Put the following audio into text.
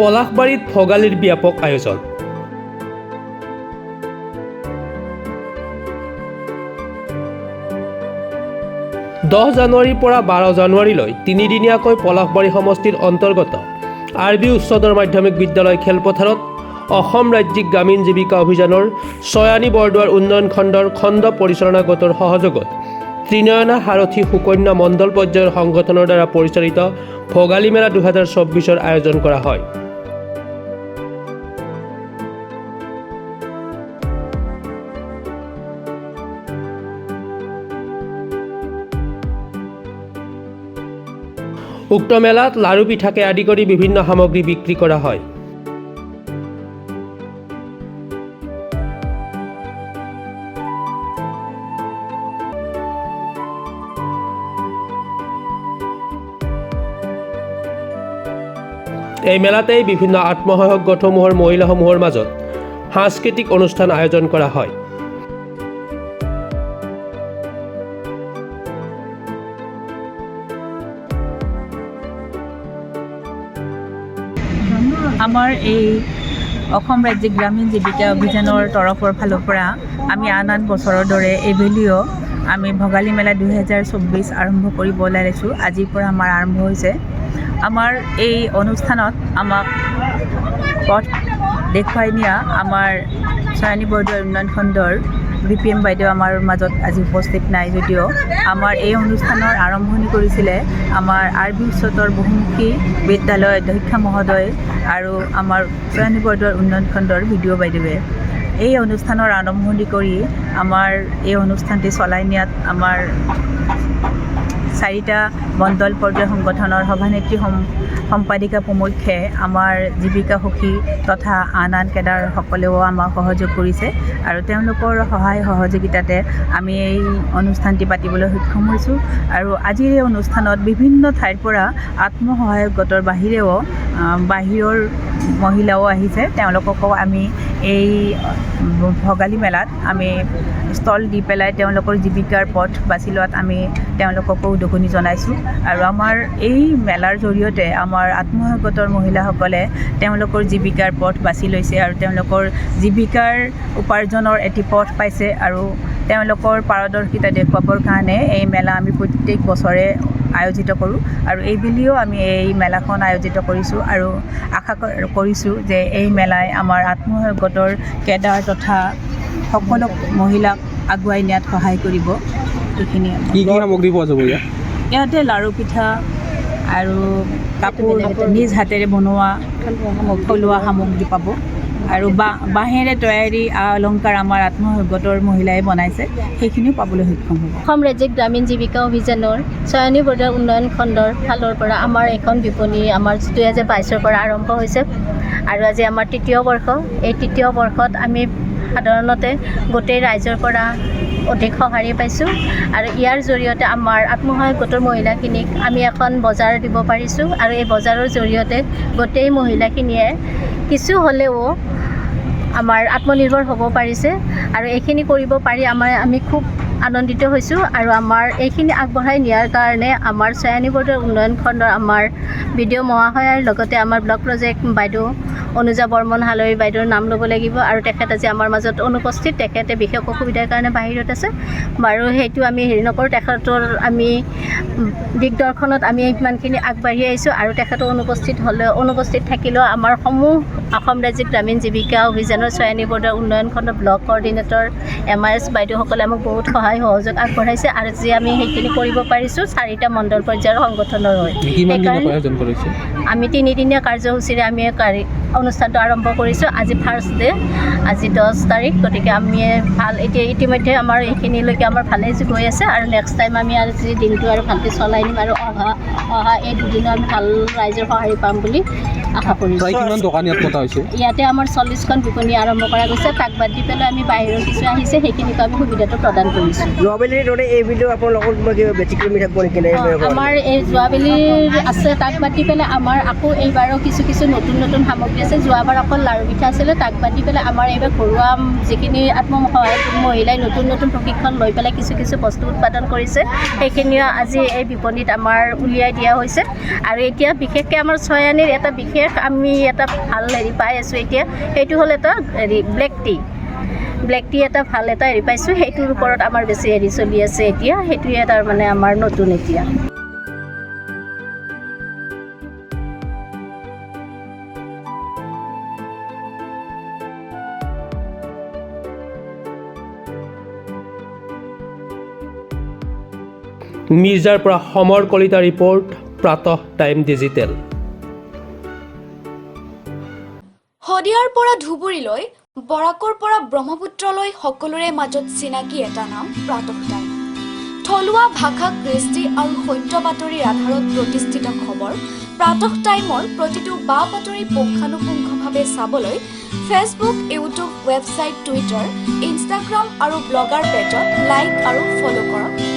পলাশবাৰীত ভোগালীৰ ব্যাপক আয়োজন। দহ জানুৱাৰীৰ পৰা বাৰ জানুৱাৰীলৈ তিনিদিনীয়াকৈ পলাশবাৰী সমষ্টিৰ অন্তৰ্গত আৰ বি উচ্চতৰ মাধ্যমিক বিদ্যালয় খেলপথাৰত অসম ৰাজ্যিক গ্ৰামীণ জীৱিকা অভিযানৰ চয়ানী বৰদোৱাৰ উন্নয়ন খণ্ডৰ খণ্ড পৰিচালনা গোটৰ সহযোগত ত্ৰিনয়না সাৰথী সুকন্যা মণ্ডল পৰ্যায়ৰ সংগঠনৰ দ্বাৰা পৰিচালিত ভোগালী মেলা দুহেজাৰ চৌব্বিছৰ আয়োজন কৰা হয়। উক্ত মেলাত লাড়ু পিঠাকে আদি কৰি বিভিন্ন সামগ্ৰী বিক্ৰী কৰা হয়। এই মেলাতেই বিভিন্ন আত্মসহায়ক গোটসমূহৰ মহিলাসমূহৰ মাজত সাংস্কৃতিক অনুষ্ঠান আয়োজন কৰা হয়। আমাৰ এই অসম ৰাজ্যিক গ্ৰামীণ জীৱিকা অভিযানৰ তৰফৰ ফালৰ পৰা আমি আন আন বছৰৰ দৰে এইবেলিও আমি ভোগালী মেলা দুহেজাৰ চৌব্বিছ আৰম্ভ কৰিব ওলাইছোঁ। আজিৰ পৰা আমাৰ আৰম্ভ হৈছে। আমাৰ এই অনুষ্ঠানত আমাক পথ দেখুৱাই নিয়া আমাৰ চয়নী বৰদৈ উন্নয়ন খণ্ডৰ বি পি এম বাইদেউ আমাৰ মাজত আজি উপস্থিত নাই যদিও। আমাৰ এই অনুষ্ঠানৰ আৰম্ভণি কৰিছিলে আমাৰ আৰ বি উচ্চতৰ বহুমুখী বিদ্যালয় অধ্যক্ষা মহোদয় আৰু আমাৰ চয়নী বৰদৈৰ উন্নয়ন খণ্ডৰ ভিডিঅ' বাইদেৱে। এই অনুষ্ঠানৰ আৰম্ভণি কৰি আমাৰ এই অনুষ্ঠানটি চলাই নিয়াত আমাৰ চাৰিটা মণ্ডল পৰ্যায় সংগঠনৰ সভানেত্ৰী সম, সম্পাদিকা প্ৰমুখ্যে আমাৰ জীৱিকা সখী তথা আন আন কেডাৰসকলেও আমাক সহযোগ কৰিছে আৰু তেওঁলোকৰ সহায় সহযোগিতাতে আমি এই অনুষ্ঠানটি পাতিবলৈ সক্ষম হৈছোঁ। আৰু আজিৰ এই অনুষ্ঠানত বিভিন্ন ঠাইৰ পৰা আত্মসহায়ক গোটৰ বাহিৰেও বাহিৰৰ মহিলাও আহিছে। তেওঁলোককো আমি এই ভোগালী মেলাত আমি ষ্টল দি পেলাই তেওঁলোকৰ জীৱিকাৰ পথ বাছি লোৱাত আমি তেওঁলোককো উদগনি জনাইছোঁ। আৰু আমাৰ এই মেলাৰ জৰিয়তে আমাৰ আত্মসহায়ক গোটৰ মহিলাসকলে তেওঁলোকৰ জীৱিকাৰ পথ বাছি লৈছে আৰু তেওঁলোকৰ জীৱিকাৰ উপাৰ্জনৰ এটি পথ পাইছে। আৰু তেওঁলোকৰ পাৰদৰ্শিতা দেখুৱাবৰ কাৰণে এই মেলা আমি প্ৰত্যেক বছৰে আয়োজিত কৰোঁ। আৰু এইবুলিও আমি এই মেলাখন আয়োজিত কৰিছোঁ আৰু আশা কৰ- কৰিছোঁ যে এই মেলাই আমাৰ আত্মসহায়ক গোটৰ কেডাৰ তথা সকলো মহিলাক আগুৱাই নিয়াত সহায় কৰিব। কি সামগ্ৰী পোৱা যাব ইয়াত? ইয়াতে লাড়ু পিঠা আৰু কাপোৰ নিজ হাতেৰে বনোৱা থলুৱা সামগ্ৰী পাব। আৰু বাঁহ বাঁহেৰে তৈয়াৰী আ অলংকাৰ আমাৰ আত্মসহায়ক মহিলাই বনাইছে, সেইখিনিও পাবলৈ সক্ষম হ'ব। অসম ৰাজ্যিক গ্ৰামীণ জীৱিকা অভিযানৰ চয়নী বজাৰ উন্নয়ন খণ্ডৰ ফালৰ পৰা আমাৰ এখন বিপণী আমাৰ দুহেজাৰ বাইছৰ পৰা আৰম্ভ হৈছে, আৰু আজি আমাৰ তৃতীয় বৰ্ষ। এই তৃতীয় বৰ্ষত আমি সাধাৰণতে গোটেই ৰাইজৰ পৰা অধিক সঁহাৰি পাইছোঁ। আৰু ইয়াৰ জৰিয়তে আমাৰ আত্মসহায়ক গোটৰ মহিলাখিনিক আমি এখন বজাৰ দিব পাৰিছোঁ আৰু এই বজাৰৰ জৰিয়তে গোটেই মহিলাখিনিয়ে কিছু হ'লেও আমাৰ আত্মনিৰ্ভৰ হ'ব পাৰিছে। আৰু এইখিনি কৰিব পাৰি আমাৰ আমি খুব আনন্দিত হৈছোঁ আৰু আমাৰ এইখিনি আগবঢ়াই নিয়াৰ কাৰণে আমাৰ চয়ানী বৰ্ডৰ উন্নয়ন খণ্ডৰ আমাৰ বি ডি অ' মহাশয়াৰ লগতে আমাৰ ব্লক প্ৰজেক্ট বাইদেউ অনুজা বৰ্মন হালৈ বাইদেউৰ নাম ল'ব লাগিব আৰু তেখেত আজি আমাৰ মাজত অনুপস্থিত। তেখেতে বিশেষ অসুবিধাৰ কাৰণে বাহিৰত আছে। বাৰু সেইটো আমি হেৰি নকৰোঁ। তেখেতৰ আমি দিগদৰ্শনত আমি ইমানখিনি আগবাঢ়ি আহিছোঁ আৰু তেখেতো অনুপস্থিত হ'লেও অনুপস্থিত থাকিলেও আমাৰ সমূহ অসম ৰাজ্যিক গ্ৰামীণ জীৱিকা অভিযানৰ চয়নী বৰ্ডৰ উন্নয়ন খণ্ডৰ block coordinator M I S বাইদেউসকলে আমাক বহুত সহায় সহযোগ আগবঢ়াইছে আৰু যি আমি সেইখিনি কৰিব পাৰিছোঁ চাৰিটা মণ্ডল পৰ্যায়ৰ সংগঠনৰ হৈ। সেইকাৰণে আমি তিনিদিনীয়া কাৰ্যসূচীৰে আমি অনুষ্ঠানটো আৰম্ভ কৰিছোঁ আজি ফাৰ্ষ্ট ডে আজি দহ তাৰিখ। গতিকে আমি ভালো এতিয়া ইতিমধ্যে আমাৰ এইখিনিলৈকে আমাৰ ভালেই গৈ আছে আৰু নেক্সট টাইম আমি আজি দিনটো আৰু ভালকৈ চলাই নিম আৰু অহা অহা এই দুদিনো আমি ভালো ৰাইজৰ সঁহাৰি পাম বুলি আশা কৰিছোঁ। ইয়াত পতা হৈছে? ইয়াতে আমাৰ চল্লিছখন বিপণী আৰম্ভ কৰা গৈছে তাক বাদ দি পেলাই আমি বাহিৰৰ কিছু আহিছে সেইখিনিকো আমি সুবিধাটো প্ৰদান কৰিছোঁ। যোৱাবেলিৰ দৰে এই ভিডিঅ' আপোনালোকৰ কিবা কিবা ব্যতিক্ৰমী থাকিব নেকি আমাৰ এই যোৱাবেলিৰ আছে তাক বাদ দি পেলাই আমাৰ আকৌ এইবাৰো কিছু কিছু নতুন নতুন সামগ্ৰী আছে, যোৱাবাৰ অকল লাৰু পিঠা আছিলে, তাক বাদ দি পেলাই আমাৰ এইবাৰ ঘৰুৱা যিখিনি আত্মসহায়ক মহিলাই নতুন নতুন প্ৰশিক্ষণ লৈ পেলাই কিছু কিছু বস্তু উৎপাদন কৰিছে, সেইখিনিও আজি এই বিপণীত আমাৰ উলিয়াই দিয়া হৈছে। আৰু এতিয়া বিশেষকৈ আমাৰ ছয়ানীৰ এটা বিশেষ আমি এটা ভালো হেৰি পাই আছোঁ এতিয়া, সেইটো হ'ল এটা হেৰি ব্লেক টি ব্লেক টি এটা ভালো এটা হেৰি পাইছোঁ, সেইটোৰ ওপৰত আমাৰ বেছি হেৰি চলি আছে এতিয়া সেইটোৱে তাৰমানে আমাৰ নতুন এতিয়া। মিৰ্জাৰ পৰা Samar Kalita report প্ৰাতঃ time digital. শদিয়াৰ পৰা ধুবুৰীলৈ বৰাকৰ পৰা ব্ৰহ্মপুত্ৰলৈ সকলোৰে মাজত চিনাকি এটা নাম প্ৰাতঃ টাইম। থলুৱা ভাষা কৃষ্টি আৰু সত্য বাতৰিৰ আধাৰত প্ৰতিষ্ঠিত খবৰ প্ৰাতঃ টাইমৰ প্ৰতিটো বা বাতৰি পুংখানুপুংখভাৱে চাবলৈ Facebook YouTube website Twitter Instagram আৰু ব্লগাৰ পেজত লাইক আৰু ফ'ল' কৰক।